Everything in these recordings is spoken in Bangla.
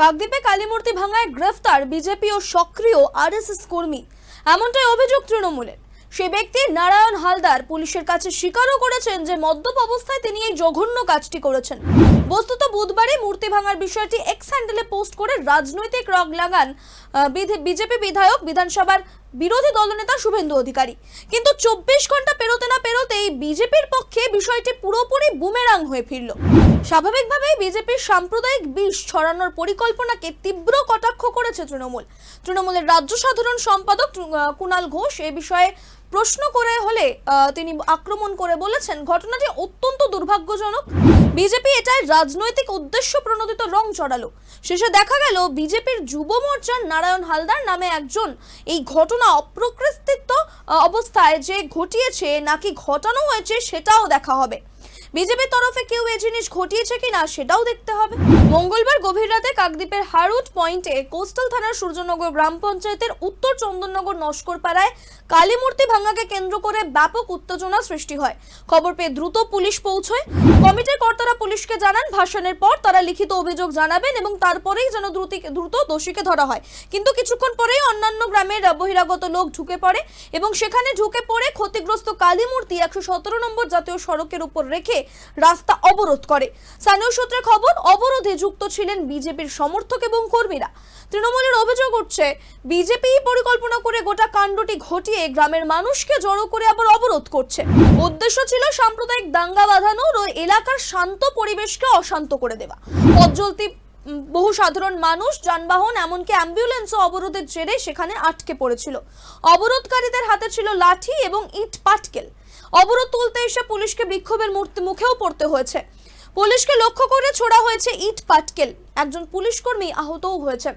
কাকদ্বীপে কালীমূর্তি ভাঙায় গ্রেফতার বিজেপি ও সক্রিয় আরএসএস কর্মী। এমনটাই অভিযোগ তৃণমূলের। সে ব্যক্তি নারায়ণ হালদার পুলিশের কাছে স্বীকারও করেছেন যে মদ্যপ অবস্থায় তিনি এই জঘন্য কাজটি করেছেন। বস্তুত বুধবারই মূর্তি ভাঙার বিষয়টি এক্স হ্যান্ডেলে পোস্ট করে রাজনৈতিক রগ লাগান বিজেপি বিধায়ক বিধানসভার বিরোধী দলনেতা শুভেন্দু অধিকারী। কিন্তু চব্বিশ ঘণ্টা পেরোতে না পেরোতেই বিজেপির পক্ষে বিষয়টি পুরোপুরি বুমেরাং হয়ে ফিরল। স্বাভাবিকভাবেই বিজেপির সাম্প্রদায়িক বিষ ছড়ানোর পরিকল্পনাকে তীব্র কটাক্ষ করেছে তৃণমূল। তৃণমূলের রাজ্য সাধারণ সম্পাদক কুণাল ঘোষ এ বিষয়ে প্রশ্ন করে হলে তিনি আক্রমণ করে বলেছেন, ঘটনাটি অত্যন্ত দুর্ভাগ্যজনক। বিজেপি এটাই রাজনৈতিক উদ্দেশ্য প্রণোদিত রং চড়ালো। শেষে দেখা গেল, বিজেপির যুব মোর্চার নারায়ণ হালদার নামে একজন এই ঘটনা অপ্রকৃতিত্ব অবস্থায় যে ঘটিয়েছে, নাকি ঘটানো হয়েছে, সেটাও দেখা হবে। বিজেপির তরফে কেউ এই জিনিস ঘটিয়েছে কিনা সেটাও দেখতে হবে। মঙ্গলবার গভীর রাতে কাকদ্বীপের হারুট পয়েন্টে কোস্টাল থানার সূর্যনগর গ্রাম পঞ্চায়েতের উত্তর চন্দননগর নস্করপাড়ায় কালীমূর্তি ভাঙাকে কেন্দ্র করে ব্যাপক উত্তেজনা সৃষ্টি হয়। খবর পেয়ে দ্রুত পুলিশ পৌঁছয়। কমিটির কর্তারা পুলিশকে জানান, ভাষণের পর তারা লিখিত অভিযোগ জানাবেন এবং তারপরেই যেন দ্রুত দ্রুত দোষীকে ধরা হয়। কিন্তু কিছুক্ষণ পরেই অন্যান্য গ্রামের বহিরাগত লোক ঢুকে পড়ে এবং সেখানে ঢুকে পড়ে ক্ষতিগ্রস্ত কালীমূর্তি একশো সতেরো নম্বর জাতীয় সড়কের উপর রেখে রাস্তা অবরোধ করে। স্থানীয় সূত্রে খবর, অবরোধে যুক্ত ছিলেন বিজেপির সমর্থক এবং কর্মীরা। তৃণমূলের অভিযোগ উঠছে বিজেপি পরিকল্পনা করে গোটা কাণ্ডটি ঘটিয়ে গ্রামের মানুষকে জড়ো করে আবার অবরোধ করছে। উদ্দেশ্য ছিল সাম্প্রদায়িক দাঙ্গা বাঁধানোর ও এলাকার শান্ত পরিবেশকে অশান্ত করে দেওয়া। পথ চলতি বহু সাধারণ মানুষ, যানবাহন, এমনকি অ্যাম্বুলেন্সও অবরোধের জেরে সেখানে আটকে পড়েছিল। অবরোধকারীদের হাতে ছিল লাঠি এবং ইট পাটকেল। অবরোধ তুলতে এসে পুলিশকে বিক্ষোভের মুখেও পড়তে হয়েছে। পুলিশকে লক্ষ্য করে ছোড়া হয়েছে ইট পাটকেল। একজন পুলিশ কর্মী আহতও হয়েছে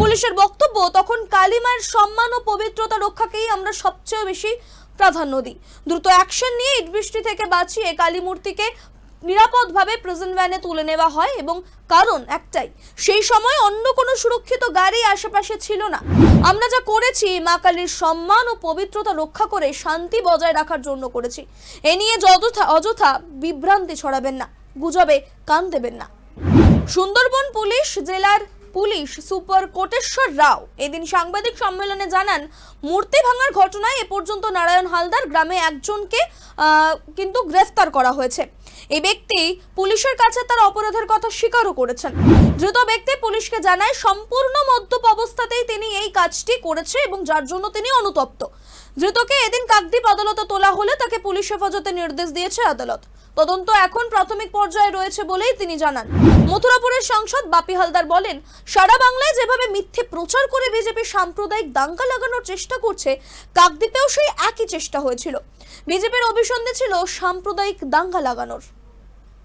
পুলিশের বক্তব্য, তখন কালিমার সম্মান ও পবিত্রতা রক্ষাকেই আমরা সবচেয়ে বেশি প্রাধান্য দিই। দ্রুত অ্যাকশন নিয়ে ইট বৃষ্টি থেকে বাঁচিয়ে কালী মূর্তিকে নিরাপদভাবে প্রেজেন্ট ভ্যানে তুলে নেওয়া হয় এবং কারণ একটাই, সেই সময় অন্য কোনো সুরক্ষিত গাড়ি আশেপাশে ছিল না। আমরা যা করেছি, মা কালীর সম্মান ও পবিত্রতা রক্ষা করে শান্তি বজায় রাখার জন্য করেছি। এ নিয়ে যথা অযথা বিভ্রান্তি ছড়াবেন না, গুজবে কান দেবেন না। সুন্দরবন পুলিশ, জেলার পুলিশ সুপার কোটেশ্বর রাও এদিন সাংবাদিক সম্মেলনে জানান, মূর্তি ভাঙার ঘটনায় এ পর্যন্ত নারায়ণ হালদার গ্রামে একজনকে কিন্তু গ্রেফতার করা হয়েছে। এই ব্যক্তি পুলিশের কাছে তার অপরাধের কথা স্বীকারও করেছেন। দ্রুত ব্যক্তি পুলিশকে জানায়, সম্পূর্ণ মদ্যপ অবস্থাতেই তিনি এই কাজটি করেছে এবং যার জন্য তিনি অনুতপ্ত। ধৃতকে এদিন কাকদ্বীপ আদালতে তোলা হলে তাকে পুলিশ হেফাজতে নির্দেশ দিয়েছে আদালত। তদন্ত এখন প্রাথমিক পর্যায়ে রয়েছে বলেই তিনি জানান। মথুরাপুরের সাংসদ বাপি হালদার বলেন, সারা বাংলায় যেভাবে মিথ্যে প্রচার করে বিজেপি সাম্প্রদায়িক দাঙ্গা লাগানোর চেষ্টা করছে, কাকদ্বীপেও সেই একই চেষ্টা হয়েছিল। বিজেপির অভিসন্ধি ছিল সাম্প্রদায়িক দাঙ্গা লাগানোর।